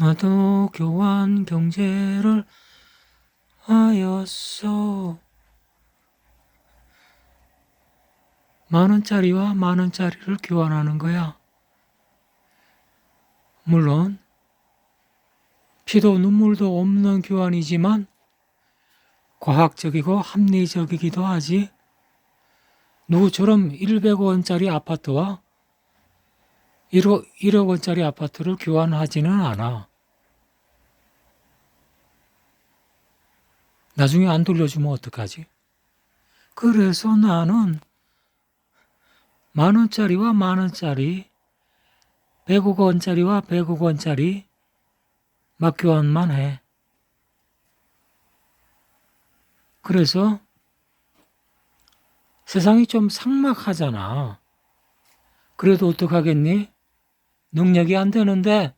나도 교환 경제를 하였어. 만 원짜리와 만 원짜리를 교환하는 거야. 물론 피도 눈물도 없는 교환이지만 과학적이고 합리적이기도 하지. 누구처럼 100원짜리 아파트와 1억, 1억 원짜리 아파트를 교환하지는 않아. 나중에 안 돌려주면 어떡하지? 그래서 나는 만 원짜리와 만 원짜리, 100억 원짜리와 100억 원짜리 막 교환만 해. 그래서 세상이 좀 삭막하잖아. 그래도 어떡하겠니? 능력이 안 되는데